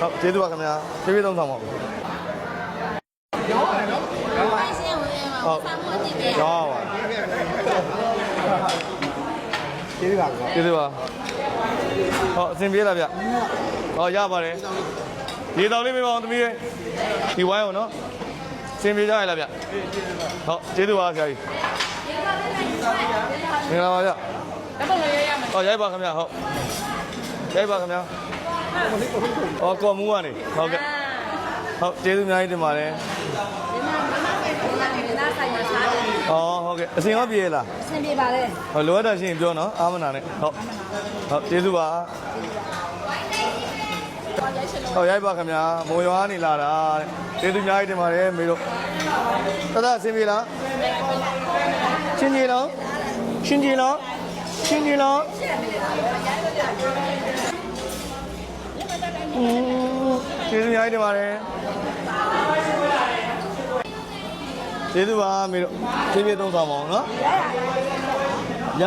ဟုတ်ကျေးဇူးပါခင်ဗျာဖြည်းဖြည်းသုံးဆောင်ပါဦး 开心我也嘛，我三摸几遍。 ရောင်းပါ ကျေးဇူးပါကွာ ကျေးဇူးပါဟုတ်အဆင်ပြေလားဗျဟောရပါတယ်ရေတော်လေးပေးပါအောင်သမီးလေးဒီဝိုင်းအောင်နော်အဆင်ပြေကြရလားဗျဟုတ်ကျေးဇူးပါဆရာကြီး မင်္ဂလာပါဗျလက်ပုံလေးရရမယ်ဟောရိုက်ပါခင်ဗျဟုတ်ရိုက်ပါခင်ဗျဟောကော်မူကနေဟုတ်ကဲ့ဟုတ်ကျေးဇူးအများကြီးတင်ပါတယ်အော်ဟုတ်ကဲ့အစင်ရောပြေးလားအစင်ပြေးပါလေဟောလိုအပ်တာရှိရင်ပြောနော်အာမနာနဲ့ဟုတ်ဟုတ်ကျေးဇူးပါဟောရိုက်ပါခင်ဗျာမုံရွာနေလာတာတဲ့ကျေးဇူးအများကြီးတင်ပါတယ်မေတို့တသအစင်ပြေးလား ရှင်ကြီးလုံးရှင်ကြီးလုံးရှင်ကြီးလုံးကျေးဇူးအများကြီးတင်ပါတယ်ကျေးဇူးပါမေတို့ကျေးဇူးသုံးဆောင်ပါအောင်နော်ရ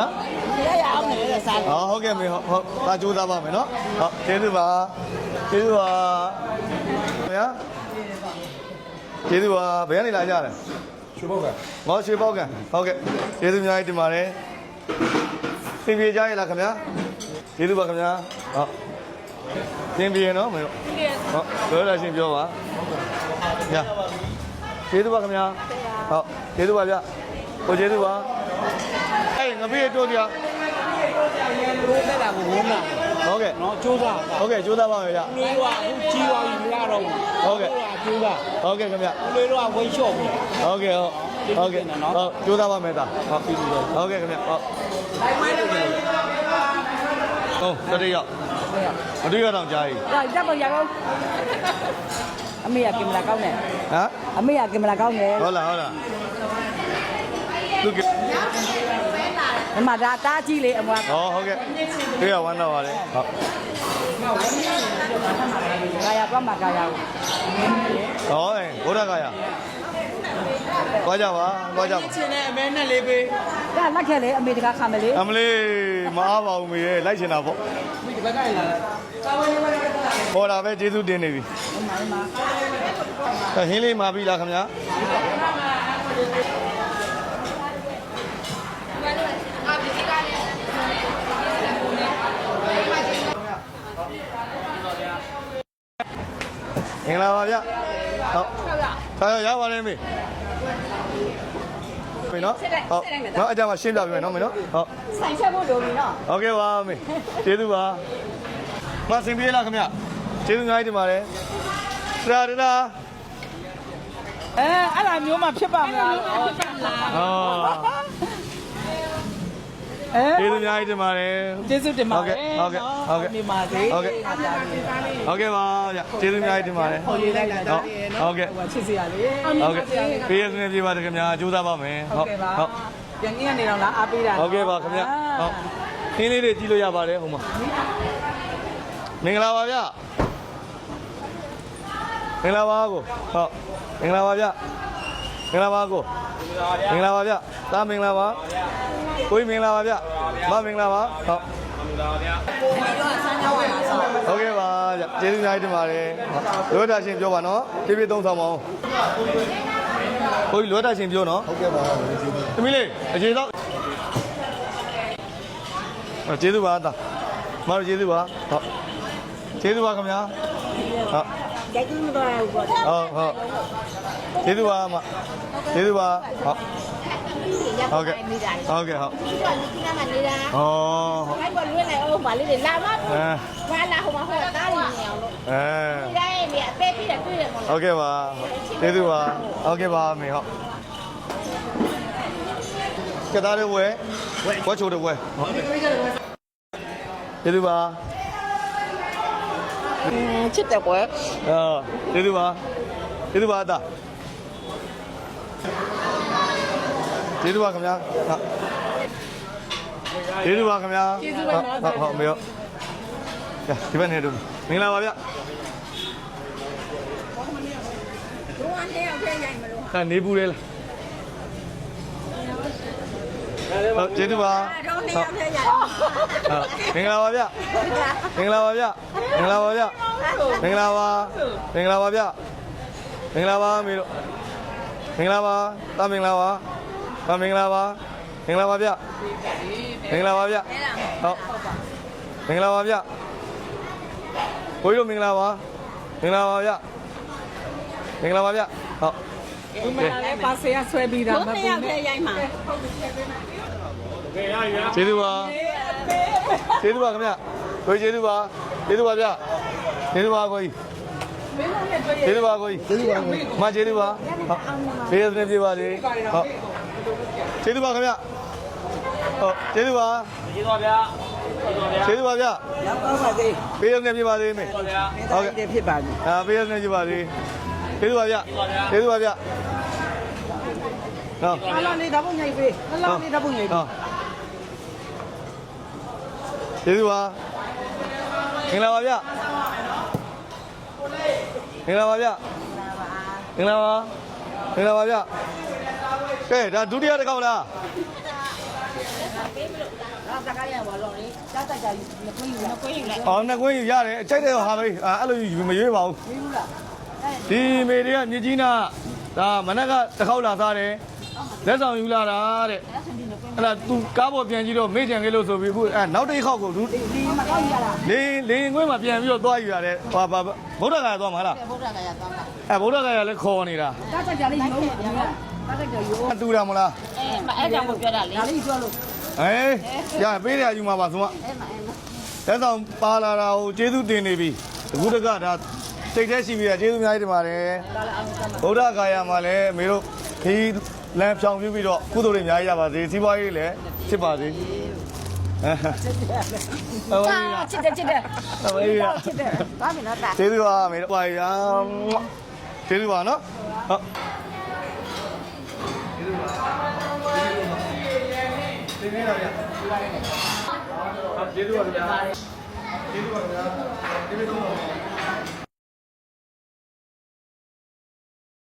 ရရအောင်လေစားဟောဟုတ်ကဲ့မေဟုတ်ဟုတ်ဒါကြိုးစားပါမယ်နော်ဟုတ်ကျေးဇူးပါကျေးဇူးပါဗျာကျေးဇူးပါဘယ်ကနေလာကြလဲ ရွှေဘောက်ကငေါရွှေပေါက်ကံဟုတ်ကဲ့ကျေးဇူးအများကြီးတင်ပါတယ်သင်ပြေကြရလားခင်ဗျာကျေးဇူးပါခင်ဗျာဟုတ်သင်ပြေနော်မေဟုတ်ပြောရရှင်ပြောပါညာကျေးဇူးပါခင်ဗျာဟုတ်ကျေးဇူးပါဗျဟိုကျေးဇူးပါအေးငပိတို့တရားကိုတက်တာကိုဝန်းတာ ဟုတ်ကဲ့နော်ကျိုးစားတာဟုတ်ကဲ့ကြိုးစားပါမယ်ဗျလေးကအခုကြီးသွားပြီမရတော့ဘူးဟုတ်ကဲ့ကျိုးစားဟုတ်ကဲ့ခင်ဗျဦးလေးတော့ဝိတ်လျှော့ပြီ ဟုတ်ကဲ့ဟုတ်ဟုတ်ကဲ့ဟုတ်ကြိုးစားပါမယ်သားဟုတ်ပြီဟုတ်ကဲ့ခင်ဗျဟုတ်ဟုတ်တတိယမတွေ့ရတော့ကြားကြီး။ဒါတက်ပေါ်ရအောင်အမေကကင်မရာကောင်းတယ်ဟမ်။အမေကကင်မရာကောင်းတယ်ဟုတ်လားဟုတ်လားသူက။ ဒီမှာဒါတားကြည့်လေအမကဟောဟုတ်ကဲ့တွေ့ရဝမ်းတော့ပါလေဟုတ်ကာယာပတ်မှာကာယာကိုဟောအဲဘုရားကရသွားကြပါသွားကြပါချင်းနဲ့အမဲနဲ့လေးပေးဒါလက်ခဲ့လေအမေတကားခံမလေအမလေးမအားပါဘူးမေရဲ့လိုက်ချင်တာပေါ့ဒီဘက်ကလာဟောတာပဲကျေးဇူးတင်နေပြီဟင်းလေးမှာပြီလားခင်ဗျာ မင်္ဂလာပါဗျဟုတ်ဆောက်ရရပါလိမ့်မေမေနော်ဟုတ်နော်အကြမ်းမှာရှင်းပြပြမယ်နော်မေနော်ဟုတ်ဆိုင်ချက်ဖို့လိုပြီနော်ဟုတ်ကဲ့ပါမေကျေးဇူးပါမဆင်ပြေလားခင်ဗျကျေးဇူးအများကြီးတင်ပါတယ်တရာတရာအဲအဲ့ဒါမျိုးမှဖြစ်ပါမလားဟောအဲ ကျေးဇူးအများကြီးတင်ပါတယ်ကျေးဇူးတင်ပါဟုတ်ကဲ့ဟုတ်ကဲ့ဟုတ်ကဲ့နေပါစေဟုတ်ကဲ့ဟုတ်ကဲ့ပါဗျကျေးဇူးအများကြီးတင်ပါတယ်ဟိုလေးလိုက်တာဟုတ်ဟုတ်ကဲ့ဟိုချစ်စရာလေဟုတ်ကဲ့ပေးရစနေပြေပါတယ်ခင်ဗျာကြိုးစားပါမယ်ဟုတ်ကဲ့ပါဟုတ်ပြန်ငင်းနေတော့လားအားပေးတာဟုတ်ကဲ့ပါခင်ဗျဟုတ်ခင်းလေးတွေကြည့်လို့ရပါတယ်ဟိုမှာမင်္ဂလာပါဗျမင်္ဂလာပါကိုဟုတ်မင်္ဂလာပါဗျ မင်္ဂလာပါကိုမင်္ဂလာပါဗျသားမင်္ဂလာပါကိုကြီးမင်္ဂလာပါဗျမမင်္ဂလာပါဟုတ်ဟုတ်ကဲ့ပါဗျကျေးဇူးများတင်ပါတယ်ဟုတ်လောတာရှင်ပြောပါနော်ပြည့်ပြည့်သုံးဆောင်ပါအောင်ကိုကြီးလောတာရှင်ပြောနော်ဟုတ်ကဲ့ပါကျေးဇူးသမီးလေးအခြေတော့အော်ကျေးဇူးပါသားမတော်ကျေးဇူးပါဟုတ်ကျေးဇူးပါခင်ဗျာဟုတ် ကြိုက်ကူးမတော်ဘူးပေါ့ဟုတ်ဟုတ်ကျေးဇူးပါအမကျေးဇူးပါဟုတ်ဟုတ်ကဲ့ဟုတ်ကဲ့ဟုတ်ဒီကနေ့ကမှနေတာဩဟုတ်ကဲ့လွှဲလိုက်အောင်ပါလေးလာမဘူးဘာလာဟိုမှာဟိုတားနေအောင်လို့အဲဒီတိုင်းမြေအပေးပြတာတွေ့တယ်မဟုတ်လားဟုတ်ကဲ့ပါကျေးဇူးပါဟုတ်ကဲ့ပါမေဟုတ်ကဲသားတွေဝဲဝဲချိုးတွေဝဲဟုတ်ကဲ့ကျေးဇူးပါ ချစ်တယ်ကွယ်အာကျေးဇူးပါကျေးဇူးပါအတာကျေးဇူးပါခင်ဗျာဟုတ်ကျေးဇူးပါခင်ဗျာကျေးဇူးပါဟုတ်ဟုတ်မေရောကဲဒီဘက်နေတို့မင်္ဂလာပါဗျခါနေဘူးလေလား ဟုတ်ကျေးဇူးပါတော့နှစ်ယောက်ထဲရဟုတ်မင်္ဂလာပါဗျမင်္ဂလာပါဗျမင်္ဂလာပါဗျမင်္ဂလာပါမင်္ဂလာပါဗျမင်္ဂလာပါမေတို့မင်္ဂလာပါတာမင်္ဂလာပါတာမင်္ဂလာပါမင်္ဂလာပါဗျမင်္ဂလာပါဗျဟုတ်မင်္ဂလာပါဗျဘိုးတို့မင်္ဂလာပါမင်္ဂလာပါဗျမင်္ဂလာပါဗျဟုတ် ဒီမှာလည်းပါစေရဆွဲပြီးတာမပူနဲ့ကျေးဇူးပါကျေးဇူးပါခင်ဗျကိုကြီးကျေးဇူးပါကျေးဇူးပါဗျကျေးဇူးပါကိုကြီးကျေးဇူးပါကိုကြီးကျေးဇူးပါမကျေးဇူးပါဟုတ်ဘေးရတဲ့ပြေပါလေဟုတ်ကျေးဇူးပါခင်ဗျဟုတ်ကျေးဇူးပါကျေးဇူးပါဗျကျေးဇူးပါဗျရောက်တော့ပါသေးဘေးရတဲ့ပြေပါလေမေဟုတ်ကဲ့တယ်ဖြစ်ပါပြီအာဘေးရတဲ့ပြေပါလေ ကျေးဇူးပါဗျကျေးဇူးပါဗျဟုတ်အလားလေးဓာတ်ပုံရိုက်ပေးအလားလေးဓာတ်ပုံရိုက်ပေးဟုတ်ကျေးဇူးပါမင်္ဂလာပါဗျမင်္ဂလာပါဗျမင်္ဂလာပါမင်္ဂလာပါဗျကဲဒါဒုတိယတစ်ခေါက်လားတော့တကားရပါတော့လေတောက်တက်ကြမခွင့်ယူမခွင့်ယူလိုက်အော်နှစ်ကွင်းယူရတယ်အကြိုက်တဲ့ဟာပဲအာအဲ့လိုယူမရွေးပါဘူး ဒီမေတွေကမြကြီးနာဒါမနက်ကတစ်ခေါက်လာသားတယ်လက်ဆောင်ယူလာတာတဲ့အဲ့ဒါသူကားပေါ်ပြန်ကြည့်တော့မေ့ကြံခဲ့လို့ဆိုပြီးအခုအဲနောက်တစ်ခေါက်ကိုသူဒီမှာတော့ရလားလေလေငွေမှာပြန်ပြီးတော့သွားယူရတယ်ဟာဗဗုဒ္ဓဂါရသွားမှာလားဘုရားကရတော့တာအဲဗုဒ္ဓဂါရလည်းခေါ်နေတာတောက်တက်ကြလေးရုံးပါဗျာတောက်တက်ကြရုံးတူတာမလားအဲမအဲ့ကြောင့်ကိုပြောတာလေဒါလေးပြောလို့ဟေးရပေးတယ်ယူမှာပါဆိုမအဲမအဲမလက်ဆောင်ပါလာတာကိုကျေးဇူးတင်နေပြီအခုတကဒါ စိတ်แท้ရှိပြီကျေးဇူးအများကြီးတင်ပါတယ်ဗုဒ္ဓဂါရမှာလည်းအမေတို့ခီးလမ်းဖြောင်ပြပြီးတော့ကုသိုလ်တွေအများကြီးရပါစေစီးပွားရေးလည်းဖြစ်ပါစေအဲဟုတ်ပါချစ်တယ်ချစ်တယ်ဟုတ်ပါပြီချစ်တယ်သွားပြီနော်တာကျေးဇူးပါအမေတို့ပါရကျေးဇူးပါနော်ဟုတ်ကျေးဇူးပါကျေးဇူးပါဗျာကျေးဇူးပါဗျာကျေးဇူးပါဗျာကျေးဇူးပါ